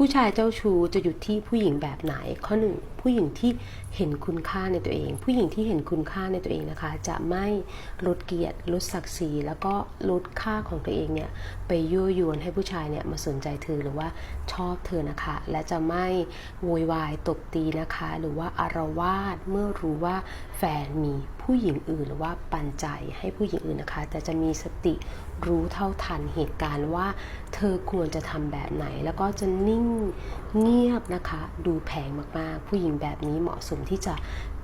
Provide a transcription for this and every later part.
ผู้ชายเจ้าชู้จะอยู่ที่ผู้หญิงแบบไหน ข้อหนึ่งผู้หญิงที่เห็นคุณค่าในตัวเอง ผู้หญิงที่เห็นคุณค่าในตัวเองนะคะ จะไม่ลดเกียรติลดศักดิ์ศรีแล้วก็ลดค่าของตัวเองเนี่ยไปยั่วยวนให้ผู้ชายเนี่ยมาสนใจเธอหรือว่าชอบเธอนะคะ และจะไม่โวยวายตบตีนะคะ หรือว่าอารวาสเมื่อรู้ว่าแฟนมี ผู้หญิงอื่นหรือว่าปันใจให้ผู้หญิงอื่นนะคะ แต่จะมีสติรู้เท่าทันเหตุการณ์ว่า เธอควรจะทำแบบไหน แล้วก็จะนิ่งเงียบนะคะ ดูแพงมากๆ ผู้หญิงแบบนี้เหมาะสมที่จะ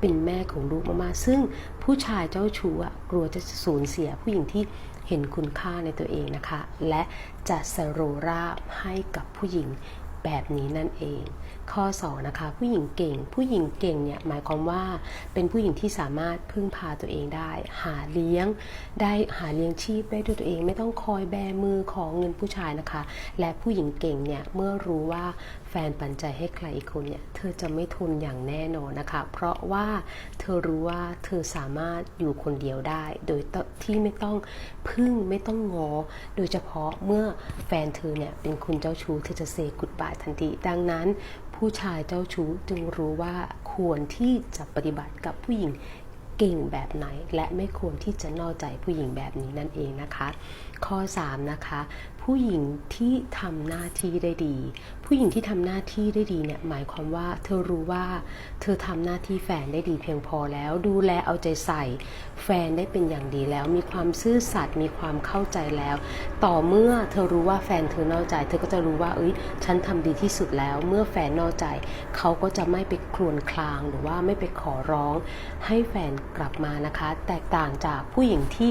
เป็นแม่ของลูกมากๆ ซึ่งผู้ชายเจ้าชู้อะกลัวจะสูญเสียผู้หญิงที่เห็นคุณค่าในตัวเองนะคะ และจะสโรราบให้กับผู้หญิง แบบนี้นั่นเอง ข้อ2นะคะผู้หญิงเก่ง ผู้หญิงเก่งเนี่ยหมายความว่าเป็นผู้หญิงที่สามารถพึ่งพาตัวเองได้ หาเลี้ยงได้หาเลี้ยงชีพได้ด้วยตัวเอง ไม่ต้องคอยแบมือของเงินผู้ชายนะคะ และผู้หญิงเก่งเนี่ยเมื่อรู้ว่า แฟนปันใจให้ใครอีกคนเนี่ยเธอจะไม่ทนอย่างแน่นอนนะคะ เพราะว่าเธอรู้ว่าเธอสามารถอยู่คนเดียวได้ โดยที่ไม่ต้องพึ่งไม่ต้องงอ โดยเฉพาะเมื่อแฟนเธอเนี่ยเป็นคุณเจ้าชู้เธอจะเซกุดบายทันทีดังนั้นผู้ชายเจ้าชู้จึงรู้ว่าควรที่จะปฏิบัติกับผู้หญิงเก่งแบบไหน และไม่ควรที่จะนอกใจผู้หญิงแบบนี้นั่นเองนะคะ ข้อ 3 นะคะผู้หญิงที่ทำหน้าที่ได้ดี ผู้หญิงที่ทำหน้าที่ได้ดีเนี่ยหมายความว่าเธอรู้ว่า เธอทำหน้าที่แฟนได้ดีเพียงพอแล้ว ดูแลเอาใจใส่ แฟนได้เป็นอย่างดีแล้ว มีความซื่อสัตย์มีความเข้าใจแล้ว ต่อเมื่อเธอรู้ว่าแฟนเธอนอกใจ เธอก็จะรู้ว่าเอ้ยฉันทำดีที่สุดแล้ว เมื่อแฟนนอกใจ เขาก็จะไม่ไปครวญคลางหรือว่าไม่ไปขอร้อง ให้แฟนกลับมานะคะ แตกต่างจากผู้หญิงที่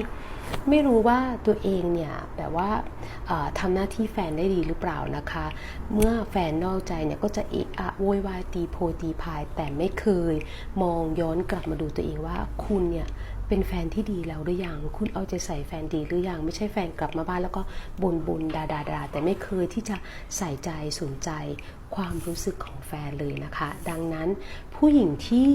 ไม่รู้ว่าตัวเองเนี่ยแบบว่าทำหน้าที่แฟนได้ดีหรือเปล่านะคะ เมื่อแฟนนอกใจเนี่ยก็จะเอะอะโวยวายตีโพตีพาย แต่ไม่เคยมองย้อนกลับมาดูตัวเองว่าคุณเนี่ย เป็นแฟนที่ดีแล้วหรือยังคุณเอาใจใส่แฟนดีหรือยังไม่ใช่แฟนกลับมาบ้านแล้วก็บนบนดาดาดาแต่ไม่เคยที่จะใส่ใจสนใจความรู้สึกของแฟนเลยนะคะ ดังนั้นผู้หญิงที่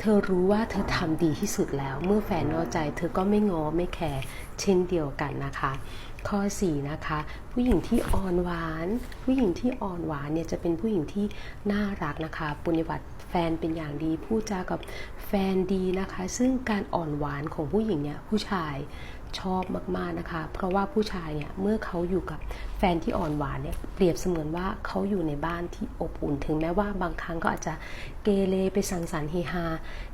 เธอรู้ว่าเธอทำดีที่สุดแล้ว เมื่อแฟนนอกใจ เธอก็ไม่งอไม่แคร์เช่นเดียวกันนะคะ ข้อ 4 นะคะ ผู้หญิงที่อ่อนหวาน ผู้หญิงที่อ่อนหวานเนี่ยจะเป็นผู้หญิงที่น่ารักนะคะปฏิบัติ แฟนเป็นอย่างดี พูดจากับแฟนดีนะคะ ซึ่งการอ่อนหวานของผู้หญิงเนี่ยผู้ชายชอบมากๆนะคะ เพราะว่าผู้ชายเนี่ยเมื่อเขาอยู่กับแฟนที่อ่อนหวานเนี่ยเปรียบเสมือนว่าเขาอยู่ในบ้านที่อบอุ่น ถึงแม้ว่าบางครั้งก็อาจจะเกเรไปสังสรรค์เฮฮา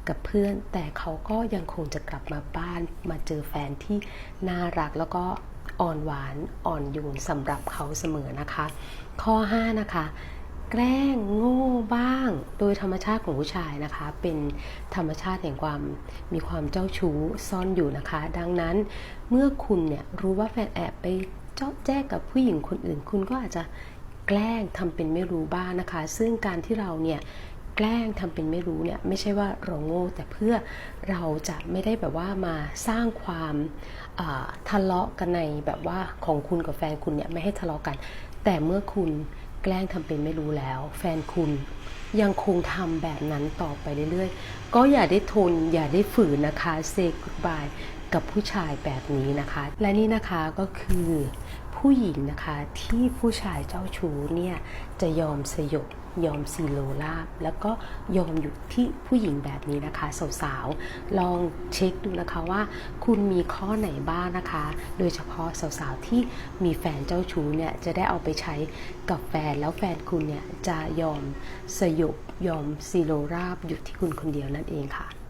กับเพื่อน แต่เขาก็ยังคงจะกลับมาบ้านมาเจอแฟนที่น่ารักแล้วก็อ่อนหวานอ่อนโยนสำหรับเขาเสมอนะคะ ข้อ 5 นะคะ แกล้งโง่บ้าง โดยธรรมชาติของผู้ชายนะคะ เป็นธรรมชาติแห่งความมีความเจ้าชู้ซ่อนอยู่นะคะ ดังนั้นเมื่อคุณเนี่ยรู้ว่าแฟนแอบไปเจ้าแจ้กับผู้หญิงคนอื่น คุณก็อาจจะแกล้งทำเป็นไม่รู้บ้างนะคะ ซึ่งการที่เราเนี่ยแกล้งทำเป็นไม่รู้เนี่ยไม่ใช่ว่าเราโง่แต่เพื่อเราจะไม่ได้แบบว่ามาสร้างความทะเลาะกันในแบบว่าของคุณกับแฟนคุณเนี่ยไม่ให้ทะเลาะกัน แต่เมื่อคุณ แกล้งทำเป็นไม่รู้แล้ว แฟนคุณยังคงทำแบบนั้นต่อไปเรื่อยๆ ก็อย่าได้ทนอย่าได้ฝืนนะคะเซกุดบายกับผู้ชายแบบนี้นะคะ และนี่นะคะก็คือ ผู้หญิงนะคะที่ผู้ชายเจ้าชู้เนี่ยจะยอมสยบยอมซีโรลาบ แล้วก็ยอมอยู่ที่ผู้หญิงแบบนี้นะคะสาวๆลองเช็คดูนะคะว่า คุณมีข้อไหนบ้างนะคะ โดยเฉพาะสาวๆที่มีแฟนเจ้าชู้เนี่ยจะได้เอาไปใช้กับแฟนแล้วแฟนคุณเนี่ยจะยอมสยบยอมซีโรราบอยู่ที่คุณคนเดียวนั่นเองค่ะ